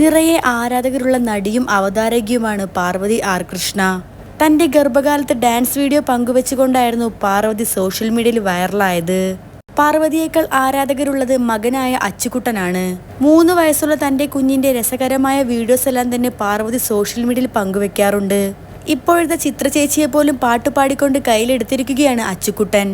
നിറയെ ആരാധകരുള്ള നടിയും അവതാരകയുമാണ് പാർവതി ആർ കൃഷ്ണ. തന്റെ ഗർഭകാലത്ത് ഡാൻസ് വീഡിയോ പങ്കുവെച്ചുകൊണ്ടായിരുന്നു പാർവതി സോഷ്യൽ മീഡിയയിൽ വൈറലായത്. പാർവതിയേക്കാൾ ആരാധകരുള്ളത് മകനായ അച്ചുകുട്ടനാണ്. മൂന്ന് വയസ്സുള്ള തന്റെ കുഞ്ഞിന്റെ രസകരമായ വീഡിയോസ് എല്ലാം തന്നെ പാർവതി സോഷ്യൽ മീഡിയയിൽ പങ്കുവെക്കാറുണ്ട്. ഇപ്പോഴത്തെ ചിത്ര ചേച്ചിയെ പോലും പാട്ടുപാടിക്കൊണ്ട് കയ്യിലെടുത്തിരിക്കുകയാണ് അച്ചുകുട്ടൻ.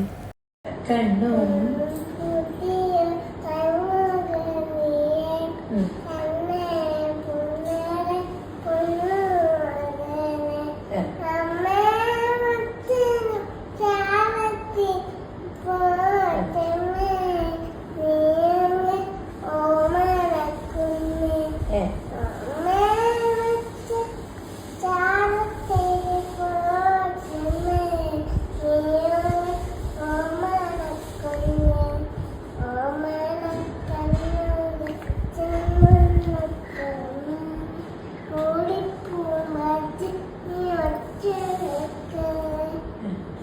കണ്ണു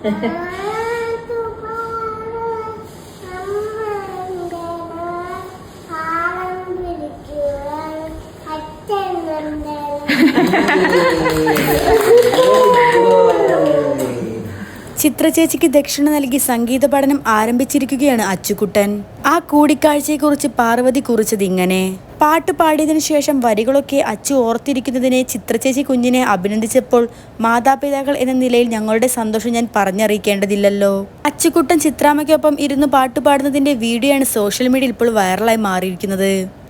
ചിത്ര ചേച്ചിക്ക് ദക്ഷിണ നൽകി സംഗീത പഠനം ആരംഭിച്ചിരിക്കുകയാണ് അച്ചുകുട്ടൻ. ആ കൂടിക്കാഴ്ചയെക്കുറിച്ച് പാർവതി കുറിച്ചത് ഇങ്ങനെ. പാട്ട് പാടിയതിനു ശേഷം വരികളൊക്കെ അച്ചു ഓർത്തിരിക്കുന്നതിനെ ചിത്രചേച്ചി കുഞ്ഞിനെ അഭിനന്ദിച്ചപ്പോൾ മാതാപിതാക്കൾ എന്ന നിലയിൽ ഞങ്ങളുടെ സന്തോഷം ഞാൻ പറഞ്ഞറിയിക്കേണ്ടതില്ലല്ലോ. അച്ചുകുട്ടൻ ചിത്രാമ്മയ്ക്കൊപ്പം ഇരുന്ന് പാട്ട് പാടുന്നതിന്റെ വീഡിയോ ആണ് സോഷ്യൽ മീഡിയയിൽ ഇപ്പോൾ വൈറലായി മാറിയിരിക്കുന്നത്.